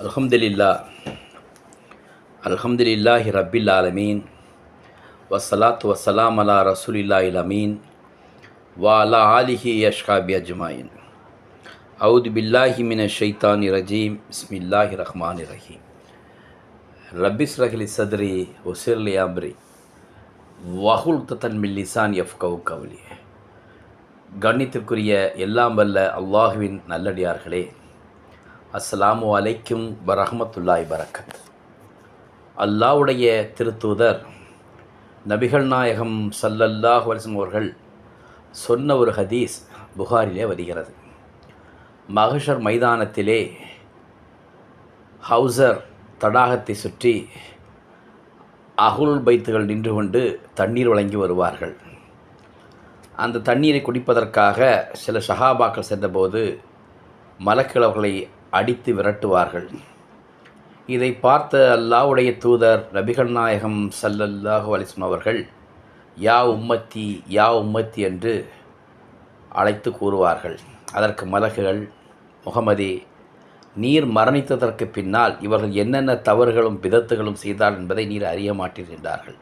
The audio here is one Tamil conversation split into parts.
அல்ஹம்துலில்லா அல்ஹம்துலில்லாஹி ரப்பில் ஆலமீன் வஸ்ஸலாத்து வஸ்ஸலாம் அலா ரசூலில்லாஹில் அமீன் வா அலா ஆலிஹி யஷ்காபி அஜ்மாயின் அவுது பில்லாஹி மின ஷைத்தானி ரஜீம் பிஸ்மில்லாஹி ரஹ்மானி ரஹீம் ரப்பிஸ் ரஹிலி சத்ரி ஒசிர்லி அம்ரி வஹுல் தத்தன் மில் லிசான் எஃப் கவு கவுலி கண்ணித்திற்குரிய எல்லாம் வல்ல அல்லாஹுவின் நல்லடியார்களே அஸ்லாமு அலைக்கும் வரஹமத்துல்லாய் வரக்கத். அல்லாவுடைய திருத்தூதர் நபிகள் நாயகம் சல்லல்லாஹ் வலிசம் அவர்கள் சொன்ன ஒரு ஹதீஸ் புகாரிலே வருகிறது. மகஷர் மைதானத்திலே ஹவுசர் தடாகத்தை சுற்றி அகுல் பைத்துகள் நின்று கொண்டு தண்ணீர் வழங்கி வருவார்கள். அந்த தண்ணீரை குடிப்பதற்காக சில ஷஹாபாக்கள் சென்றபோது மலக்கிழவர்களை அடித்து விரட்டுவார்கள். இதை பார்த்த அல்லாவுடைய தூதர் நபிகள் நாயகம் சல்லல்லாஹு அலிஸ்லம் அவர்கள் யா உம்மத்தி யா உம்மத்தி என்று அழைத்து கூறுவார்கள். அதற்கு மலகுகள் முகமதி நீர் மரணித்ததற்கு பின்னால் இவர்கள் என்னென்ன தவறுகளும் விதத்துகளும் செய்தால் என்பதை நீர் அறிய மாட்டீர் என்றார்கள்.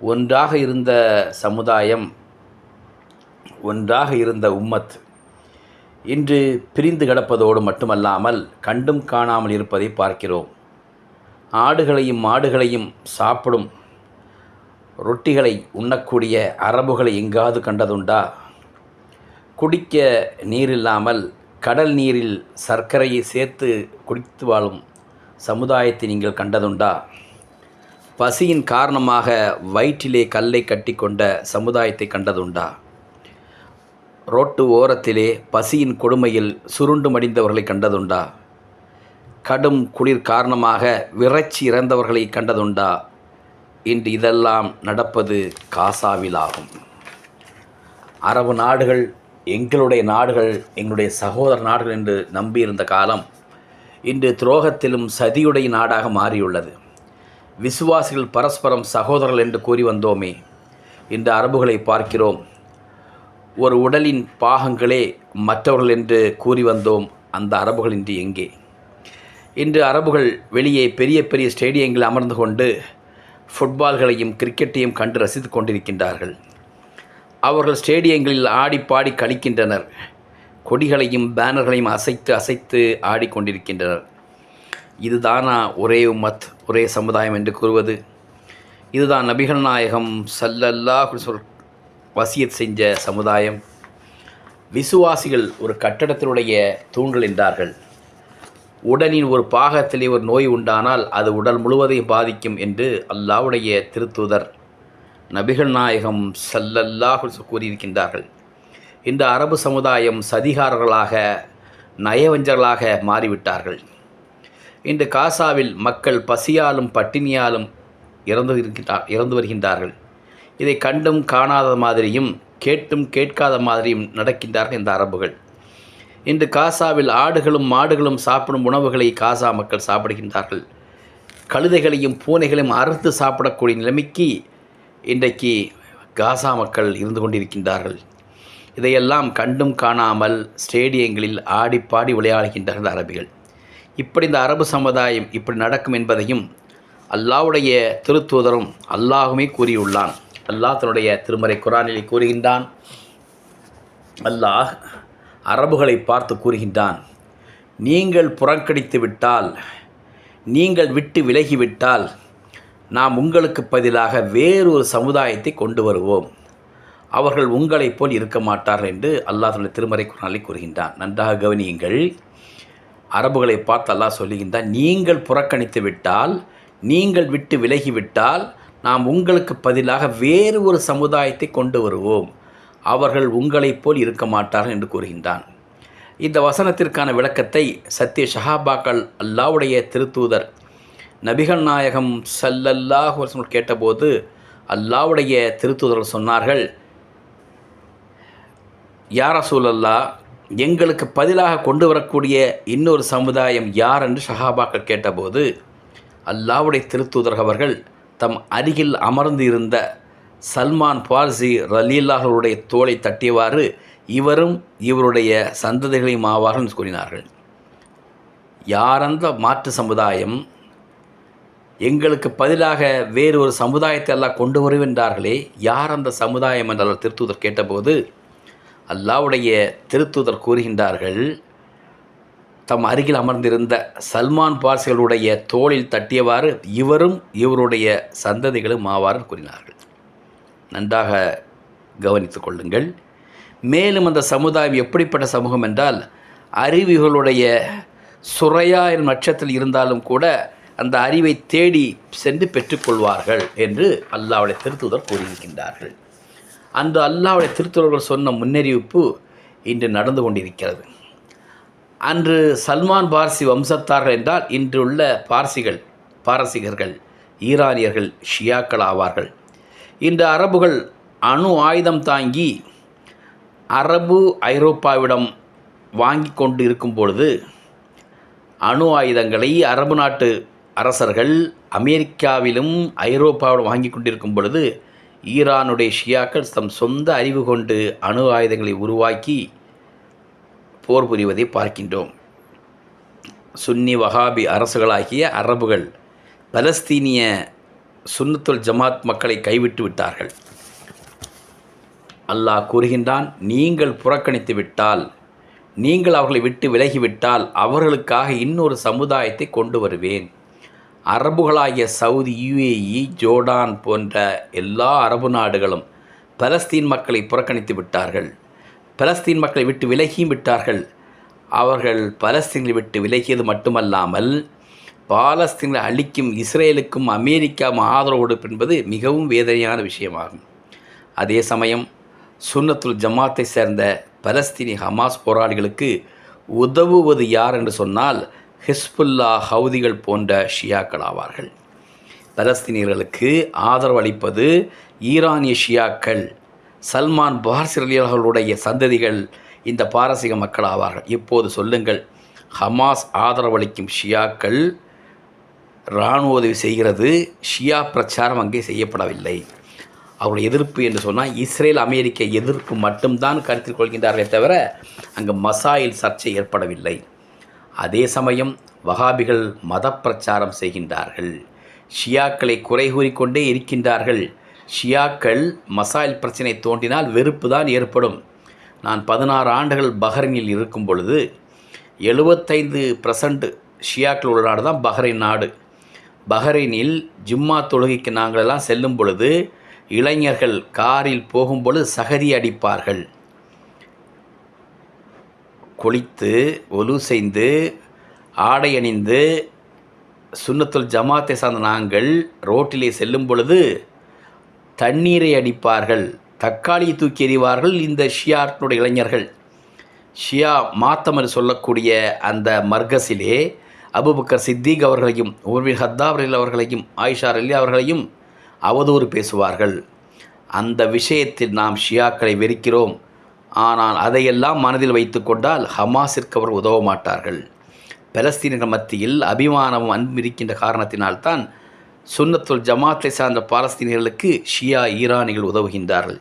ஒன்றாக இருந்த சமுதாயம் ஒன்றாக இருந்த உம்மத் இன்று பிரிந்து கிடப்பதோடு மட்டுமல்லாமல் கண்டும் காணாமல் இருப்பதை பார்க்கிறோம். ஆடுகளையும் மாடுகளையும் சாப்பிடும் ரொட்டிகளை உண்ணக்கூடிய அரபுகளை எங்காவது கண்டதுண்டா? குடிக்க நீர் இல்லாமல் கடல் நீரில் சர்க்கரையை சேர்த்து குடித்து வாழும் சமுதாயத்தை நீங்கள் கண்டதுண்டா? பசியின் காரணமாக வயிற்றிலே கல்லை கட்டி கொண்ட சமுதாயத்தை கண்டதுண்டா? ரோட்டு ஓரத்திலே பசியின் கொடுமையில் சுருண்டு மடிந்தவர்களை கண்டதுண்டா? கடும் குளிர் காரணமாக விரைச்சி இறந்தவர்களை கண்டதுண்டா? இன்று இதெல்லாம் நடப்பது காசாவிலாகும். அரபு நாடுகள் எங்களுடைய நாடுகள் எங்களுடைய சகோதர நாடுகள் என்று நம்பியிருந்த காலம் இன்று துரோகத்திலும் சதியுடைய நாடாக மாறியுள்ளது. விசுவாசிகள் பரஸ்பரம் சகோதரர்கள் என்று கூறி வந்தோமே. இன்று அரபுகளை பார்க்கிறோம். ஒரு உடலின் பாகங்களே மற்றவர்கள் என்று கூறி வந்தோம் அந்த அரபுகள் இன்று எங்கே? இன்று அரபுகள் வெளியே பெரிய பெரிய ஸ்டேடியங்களில் அமர்ந்து கொண்டு ஃபுட்பால்களையும் கிரிக்கெட்டையும் கண்டு ரசித்து கொண்டிருக்கின்றார்கள். அவர்கள் ஸ்டேடியங்களில் ஆடி பாடி கழிக்கின்றனர் கொடிகளையும் பேனர்களையும் அசைத்து அசைத்து ஆடிக்கொண்டிருக்கின்றனர் இதுதானா ஒரே உம்மத் ஒரே சமுதாயம் என்று கூறுவது? இதுதான் நபிகள் நாயகம் சல்லல்லாஹு சொல் வசியத் செஞ்ச சமுதாயம். விசுவாசிகள் ஒரு கட்டடத்தினுடைய தூண்கள் என்றார்கள். உடலின் ஒரு பாகத்திலே ஒரு நோய் உண்டானால் அது உடல் முழுவதையும் பாதிக்கும் என்று அல்லாவுடைய திருத்தூதர் நபிகள் நாயகம் சல்லல்லாஹு கூறியிருக்கின்றார்கள். இந்த அரபு சமுதாயம் சதிகாரர்களாக நயவஞ்சர்களாக மாறிவிட்டார்கள். இன்று காசாவில் மக்கள் பசியாலும் பட்டினியாலும் இறந்து இருக்கின்றார் இறந்து வருகின்றார்கள். இதை கண்டும் காணாத மாதிரியும் கேட்டும் கேட்காத மாதிரியும் நடக்கின்றார்கள் இந்த அரபுகள். இன்று காசாவில் ஆடுகளும் மாடுகளும் சாப்பிடும் உணவுகளை காசா மக்கள் சாப்பிடுகின்றார்கள். கழுதைகளையும் பூனைகளையும் அறுத்து சாப்பிடக்கூடிய நிலைமைக்கு இன்றைக்கு காசா மக்கள் இருந்து கொண்டிருக்கின்றார்கள். இதையெல்லாம் கண்டும் காணாமல் ஸ்டேடியங்களில் ஆடி பாடி விளையாடுகின்றார்கள் அரபிகள். இப்படி இந்த அரபு சமுதாயம் இப்படி நடக்கும் என்பதையும் அல்லாவுடைய திருத்தூதரும் அல்லாஹுமே கூறியுள்ளான். அல்லாஹ் தன்னுடைய திருமறை குரானிலே கூறுகின்றான். அல்லாஹ் அரபுகளை பார்த்து கூறுகின்றான். நீங்கள் புறக்கணித்து விட்டால் நீங்கள் விட்டு விலகிவிட்டால் நாம் உங்களுக்கு பதிலாக வேறொரு சமுதாயத்தை கொண்டு வருவோம். அவர்கள் உங்களைப் போல் இருக்க மாட்டார்கள் என்று அல்லாஹ் தன்னுடைய திருமறை குரானை கூறுகின்றான். நன்றாக கவனியுங்கள். அரபுகளை பார்த்து அல்லாஹ் சொல்லுகின்றான் நீங்கள் புறக்கணித்து விட்டால் நீங்கள் விட்டு விலகிவிட்டால் நாம் உங்களுக்கு பதிலாக வேறு ஒரு சமுதாயத்தை கொண்டு வருவோம். அவர்கள் உங்களைப் போல் இருக்க மாட்டார்கள் என்று கூறுகின்றான். இந்த வசனத்திற்கான விளக்கத்தை சத்திய ஷஹாபாக்கள் அல்லாவுடைய திருத்தூதர் நபிகள் நாயகம் சல்லல்லாஹ் கேட்டபோது அல்லாவுடைய திருத்தூதர்கள் சொன்னார்கள் யார சூழல்லா எங்களுக்கு பதிலாக கொண்டு வரக்கூடிய இன்னொரு சமுதாயம் யார்? என்று ஷஹாபாக்கள் கேட்டபோது அல்லாவுடைய திருத்தூதர் அவர்கள் தம் அருகில் அமர்ந்து இருந்த சல்மான் பார்சி ரலீல்லாஹருடைய தோலை தட்டியவாறு இவரும் இவருடைய சந்ததிகளையும் ஆவார்கள் என்று கூறினார்கள். யாரந்த மாற்று சமுதாயம் எங்களுக்கு பதிலாக வேறு ஒரு சமுதாயத்தை எல்லாம் கொண்டு வருவென்றார்களே யார் அந்த சமுதாயம் என்று திருத்தூதர் கேட்டபோது அல்லாவுடைய திருத்தூதர் கூறுகின்றார்கள் தம் அருகில் அமர்ந்திருந்த சல்மான் பார்சிகளுடைய தோளில் தட்டியவாறு இவரும் இவருடைய சந்ததிகளும் ஆவார் கூறினார்கள். நன்றாக கவனித்து கொள்ளுங்கள். மேலும் அந்த சமுதாயம் எப்படிப்பட்ட சமூகம் என்றால் அறிவுகளுடைய சுரையா என் நட்சத்திரத்தில் இருந்தாலும் கூட அந்த அறிவை தேடி சென்று பெற்றுக்கொள்வார்கள் என்று அல்லாவுடைய திருத்துதர் கூறியிருக்கின்றார்கள். அந்த அல்லாவுடைய திருத்துறவர்கள் சொன்ன முன்னறிவிப்பு இன்று நடந்து கொண்டிருக்கிறது. அன்று சல்மான் பார்சி வம்சத்தார்கள் என்றால் இன்றுள்ள பார்சிகள் பாரசீகர்கள் ஈரானியர்கள் ஷியாக்கள் ஆவார்கள். இன்று அரபுகள் அணு ஆயுதம் தாங்கி அரபு ஐரோப்பாவிடம் வாங்கி கொண்டு இருக்கும் பொழுது அணு ஆயுதங்களை அரபு நாட்டு அரசர்கள் அமெரிக்காவிலும் ஐரோப்பாவிலும் வாங்கி கொண்டிருக்கும் பொழுது ஈரானுடைய ஷியாக்கள் தம் சொந்த அறிவு கொண்டு அணு ஆயுதங்களை உருவாக்கி போர் புரிவதை பார்க்கின்றோம். சுன்னி வஹாபி அரசுகளாகிய அரபுகள் பலஸ்தீனிய சுன்னத்துல் ஜமாத் மக்களை கைவிட்டு விட்டார்கள். அல்லாஹ் கூறுகின்றான் நீங்கள் புறக்கணித்து விட்டால் நீங்கள் அவர்களை விட்டு விலகிவிட்டால் அவர்களுக்காக இன்னொரு சமுதாயத்தை கொண்டு வருவேன். அரபுகளாகிய சவுதி யுஏஇ ஜோர்டான் போன்ற எல்லா அரபு நாடுகளும் பலஸ்தீன் மக்களை புறக்கணித்து விட்டார்கள். பலஸ்தீன் மக்களை விட்டு விலகியும் விட்டார்கள். அவர்கள் பலஸ்தீனை விட்டு விலகியது மட்டுமல்லாமல் பாலஸ்தீனை அழிக்கும் இஸ்ரேலுக்கும் அமெரிக்காவும் ஆதரவு கொடுப்பு என்பது மிகவும் வேதனையான விஷயமாகும். அதே சமயம் சுன்னத்துல் ஜமாத்தை சேர்ந்த பலஸ்தீனி ஹமாஸ் போராளிகளுக்கு உதவுவது யார் என்று சொன்னால் ஹிஸ்புல்லா ஹவுதிகள் போன்ற ஷியாக்கள் ஆவார்கள். பலஸ்தீனியர்களுக்கு ஆதரவு அளிப்பது ஈரானிய ஷியாக்கள். சல்மான் பார்சிரலியர்களுடைய சந்ததிகள் இந்த பாரசீக மக்கள் ஆவார்கள் இப்போது சொல்லுங்கள் ஹமாஸ் ஆதரவளிக்கும் ஷியாக்கள் இராணுவ உதவி செய்கிறது ஷியா பிரச்சாரம் அங்கே செய்யப்படவில்லை. அவருடைய எதிர்ப்பு என்று சொன்னால் இஸ்ரேல் அமெரிக்க எதிர்ப்பு மட்டும்தான் கருத்தில் கொள்கின்றார்களே தவிர அங்கு மசாயில் சர்ச்சை ஏற்படவில்லை. அதே சமயம் வகாபிகள் மத பிரச்சாரம் செய்கின்றார்கள். ஷியாக்களை குறை கூறிக்கொண்டே இருக்கின்றார்கள். ஷியாக்கள் மசாயில் பிரச்சனை தோன்றினால் வெறுப்பு தான் ஏற்படும். நான் பதினாறு ஆண்டுகள் பஹ்ரைனில் இருக்கும் பொழுது எழுபத்தைந்து பர்சன்ட் ஷியாக்கள் உள்ள நாடு தான் பஹ்ரைன் நாடு. பஹ்ரைனில் ஜும்மா தொழுகைக்கு நாங்களெல்லாம் செல்லும் பொழுது இளைஞர்கள் காரில் போகும்பொழுது சகதி அடிப்பார்கள். குளித்து ஒலு செய்து ஆடை அணிந்து சுண்ணத்துல் ஜமாத்தை சார்ந்த நாங்கள் ரோட்டிலே செல்லும் பொழுது தண்ணீரை அடிப்பார்கள். தக்காளியை தூக்கி எறிவார்கள். இந்த ஷியாட்டினுடைய இளைஞர்கள். ஷியா மாத்தமர் சொல்லக்கூடிய அந்த மர்கஸிலே அபுபக்கர் சித்திக் அவர்களையும் உர்வின் ஹத்தாவரில் அவர்களையும் ஆயிஷா அலி அவர்களையும் அவதூறு பேசுவார்கள். அந்த விஷயத்தில் நாம் ஷியாக்களை வெறுக்கிறோம். ஆனால் அதையெல்லாம் மனதில் வைத்து கொண்டால் ஹமாஸிற்கு அவர் உதவ மாட்டார்கள். பலஸ்தீனர்கள் மத்தியில் அபிமானமும் அன்பு இருக்கின்ற காரணத்தினால்தான் சுன்னத்துல் ஜமாத்தை சார்ந்த பாலஸ்தீனியர்களுக்கு ஷியா ஈரானிகள் உதவுகின்றார்கள்.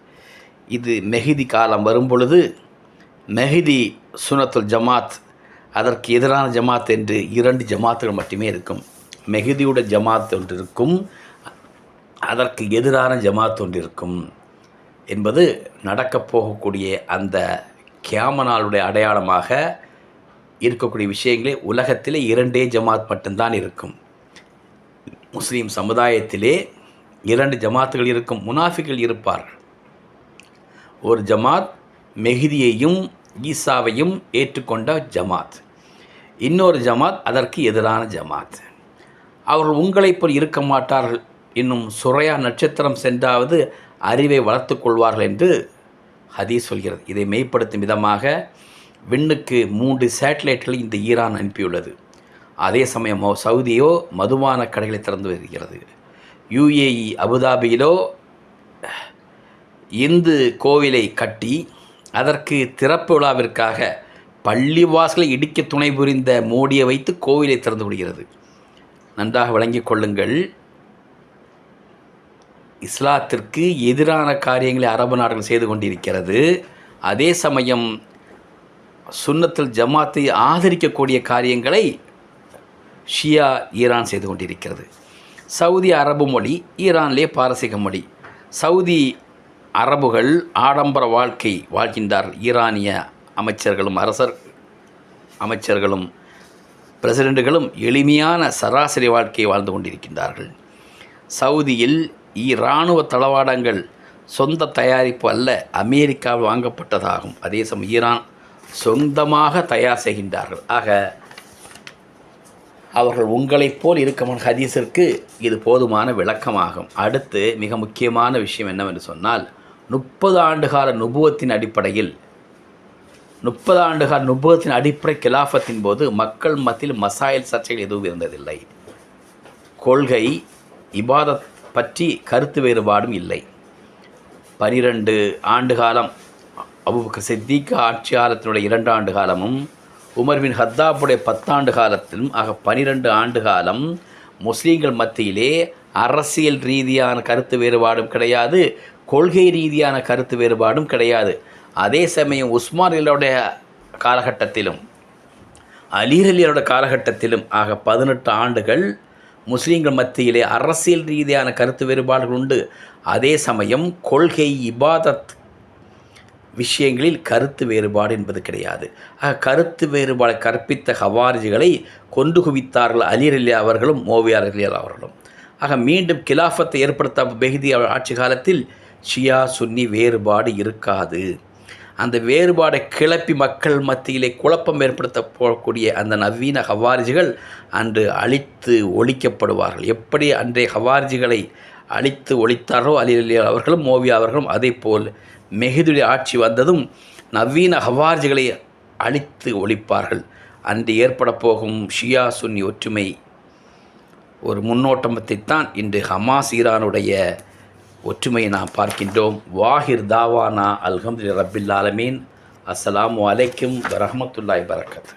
இது மெஹிதி காலம் வரும்பொழுது மெஹிதி சுனத்துல் ஜமாத் அதற்கு எதிரான ஜமாத் என்று இரண்டு ஜமாத்துகள் மட்டுமே இருக்கும். மெஹிதியோட ஜமாத் ஒன்று இருக்கும் அதற்கு எதிரான ஜமாத் ஒன்று இருக்கும் என்பது நடக்கப் போகக்கூடிய அந்த கியாமனாளுடைய அடையாளமாக இருக்கக்கூடிய விஷயங்களே உலகத்திலே இரண்டே ஜமாத் மட்டும்தான் இருக்கும். முஸ்லீம் சமுதாயத்திலே இரண்டு ஜமாத்துகள் இருக்கும் முனாஃபிகள் இருப்பார்கள். ஒரு ஜமாத் மெஹிதியையும் ஈசாவையும் ஏற்றுக்கொண்ட ஜமாத். இன்னொரு ஜமாத் அதற்கு எதிரான ஜமாத். அவர்கள் உங்களைப் போல் இருக்க மாட்டார்கள். இன்னும் சுரையா நட்சத்திரம் சென்றாவது அறிவை வளர்த்து கொள்வார்கள் என்று ஹதீஸ் சொல்கிறது. இதை மெய்ப்படுத்தும் விதமாக விண்ணுக்கு மூன்று சேட்டலைட்டுகளை இந்த ஈரான் அனுப்பியுள்ளது. அதே சமயம் சவுதியோ மதுபான கடைகளை திறந்து வருகிறது யுஏஇ அபுதாபியிலோ இந்து கோவிலை கட்டி அதற்கு திறப்பு விழாவிற்காக பள்ளிவாசலை இடிக்க துணை புரிந்த மோடியை வைத்து கோவிலை திறந்து விடுகிறது. நன்றாக விளங்கிக் கொள்ளுங்கள். இஸ்லாத்திற்கு எதிரான காரியங்களை அரபு நாடுகள் செய்து கொண்டிருக்கிறது. அதே சமயம் சுன்னத்தில் ஜமாத்தை ஆதரிக்கக்கூடிய காரியங்களை ஷியா ஈரான் செய்து கொண்டிருக்கிறது. சவுதி அரபு மொழி ஈரானிலே பாரசீக மொழி. சவுதி அரபுகள் ஆடம்பர வாழ்க்கை வாழ்கின்றார் ஈரானிய அமைச்சர்களும் அரசர் அமைச்சர்களும் பிரசிடெண்டுகளும் எளிமையான சராசரி வாழ்க்கையை வாழ்ந்து கொண்டிருக்கின்றார்கள். சவுதியில் இராணுவ தளவாடங்கள் சொந்த தயாரிப்பு அல்ல அமெரிக்காவில் வாங்கப்பட்டதாகும். அதே சமயம் ஈரான் சொந்தமாக தயார் செய்கின்றார்கள். ஆக அவர்கள் உங்களைப் போல் இருக்கும் ஹதீஸிற்கு இது போதுமான விளக்கமாகும். அடுத்து மிக முக்கியமான விஷயம் என்னவென்று சொன்னால் முப்பது ஆண்டுகால நுபுவத்தின் அடிப்படையில் முப்பது ஆண்டுகால நுபுவத்தின் அடிப்படை கிலாஃபத்தின் போது மக்கள் மத்தியில் மசாயல் சர்ச்சைகள் எதுவும் இருந்ததில்லை. கொள்கை இபாதத் பற்றி கருத்து வேறுபாடும் இல்லை. பனிரெண்டு ஆண்டு காலம் அபுபக்கர் சித்திக் ஆட்சி இரண்டு ஆண்டு காலமும் உமர் பின் ஹத்தாப்புடைய பத்தாண்டு காலத்திலும் ஆக பனிரெண்டு ஆண்டு காலம் முஸ்லீம்கள் மத்தியிலே அரசியல் ரீதியான கருத்து வேறுபாடும் கிடையாது கொள்கை ரீதியான கருத்து வேறுபாடும் கிடையாது. அதே சமயம் உஸ்மானிலுடைய காலகட்டத்திலும் அலிரலியரோட காலகட்டத்திலும் ஆக பதினெட்டு ஆண்டுகள் முஸ்லீம்கள் மத்தியிலே அரசியல் ரீதியான கருத்து வேறுபாடுகள் உண்டு. அதே சமயம் கொள்கை இபாதத் விஷயங்களில் கருத்து வேறுபாடு என்பது கிடையாது. ஆக கருத்து வேறுபாடு கற்பித்த ஹவாரிஜிகளை கொண்டு குவித்தார்கள் அலிரலி அவர்களும் மோவியார் அலி அவர்களும். ஆக மீண்டும் கிலாஃபத்தை ஏற்படுத்த பெஹதி ஆட்சி காலத்தில் ஷியா சுன்னி வேறுபாடு இருக்காது. அந்த வேறுபாடை கிளப்பி மக்கள் மத்தியிலே குழப்பம் ஏற்படுத்த போகக்கூடிய அந்த நவீன ஹவாரிஜிகள் அன்று அழித்து ஒழிக்கப்படுவார்கள். எப்படி அன்றைய ஹவாரிஜிகளை அழித்து ஒழித்தாரோ அலி அவர்களும் மோவியா அவர்களும் அதே போல் மெஹதுடைய ஆட்சி வந்ததும் நவீன ஹவார்ஜிகளை அழித்து ஒழிப்பார்கள். அன்று ஏற்பட போகும் ஷியா சுன்னி ஒற்றுமை ஒரு முன்னோட்டத்தைத்தான் இன்று ஹமாஸ் ஈரானுடைய ஒற்றுமையை நாம் பார்க்கின்றோம். வாஹிர் தாவானா அல்ஹம்து ரபில் ஆலமீன். அஸ்லாம் வலைக்கும் வரமத்துல்லாய் பரக்கத்து